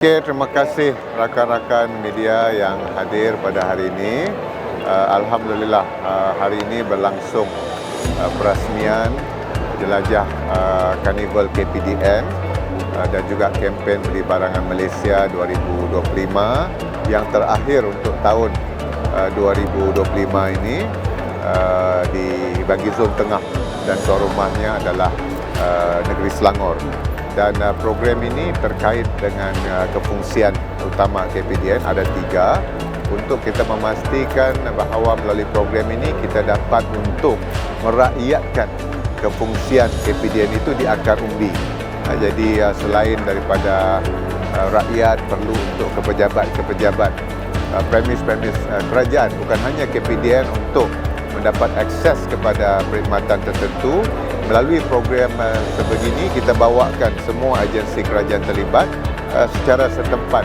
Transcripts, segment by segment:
Okey, terima kasih rakan-rakan media yang hadir pada hari ini. Uh, Alhamdulillah uh, hari ini berlangsung uh, perasmian jelajah uh, Karnival KPDN uh, dan juga kempen beli barangan Malaysia 2025 yang terakhir untuk tahun uh, 2025 ini uh, di bagi zon tengah dan tuan rumahnya adalah uh, negeri Selangor dan uh, program ini terkait dengan uh, kefungsian utama KPDN ada tiga. Untuk kita memastikan bahawa melalui program ini kita dapat untuk merakyatkan kefungsian KPDN itu di akar umbi. Uh, jadi uh, selain daripada uh, rakyat perlu untuk ke pejabat-kepejabat uh, premis-premis uh, kerajaan. Bukan hanya KPDN untuk mendapat akses kepada perkhidmatan tertentu melalui program uh, sebegini kita bawakan semua agensi kerajaan terlibat uh, secara setempat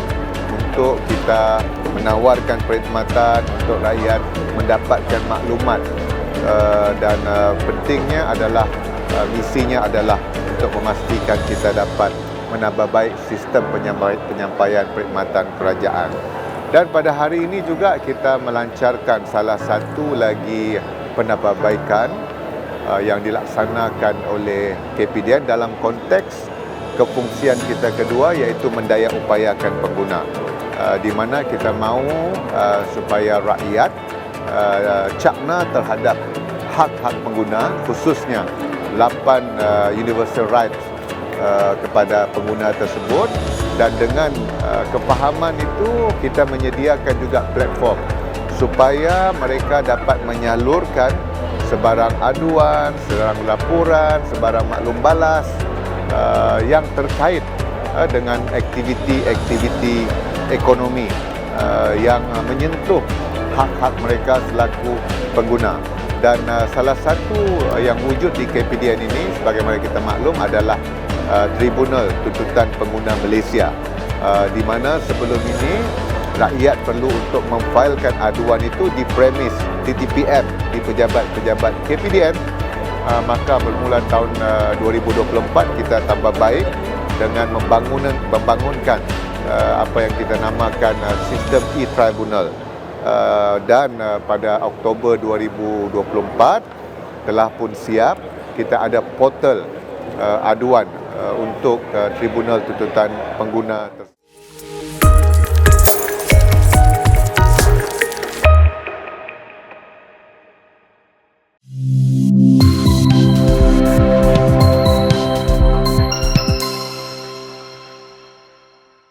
untuk kita menawarkan perkhidmatan untuk rakyat mendapatkan maklumat uh, dan uh, pentingnya adalah uh, misinya adalah untuk memastikan kita dapat menambah baik sistem penyampaian, penyampaian perkhidmatan kerajaan. Dan pada hari ini juga kita melancarkan salah satu lagi penambahbaikan uh, yang dilaksanakan oleh KPDN dalam konteks kefungsian kita kedua iaitu mendaya upayakan pengguna. Uh, di mana kita mahu uh, supaya rakyat uh, cakna terhadap hak-hak pengguna khususnya 8 uh, universal rights uh, kepada pengguna tersebut dan dengan uh, kefahaman itu kita menyediakan juga platform supaya mereka dapat menyalurkan sebarang aduan, sebarang laporan, sebarang maklum balas uh, yang terkait uh, dengan aktiviti-aktiviti ekonomi uh, yang uh, menyentuh hak-hak mereka selaku pengguna. Dan uh, salah satu uh, yang wujud di KPDN ini sebagaimana kita maklum adalah uh, Tribunal Tuntutan Pengguna Malaysia uh, di mana sebelum ini rakyat perlu untuk memfailkan aduan itu di premis TTPM di pejabat-pejabat KPDN uh, maka bermula tahun uh, 2024 kita tambah baik dengan membangun membangunkan uh, apa yang kita namakan uh, sistem e-tribunal. Uh, dan uh, pada Oktober 2024 telah pun siap kita ada portal uh, aduan uh, untuk uh, tribunal tuntutan pengguna tersebut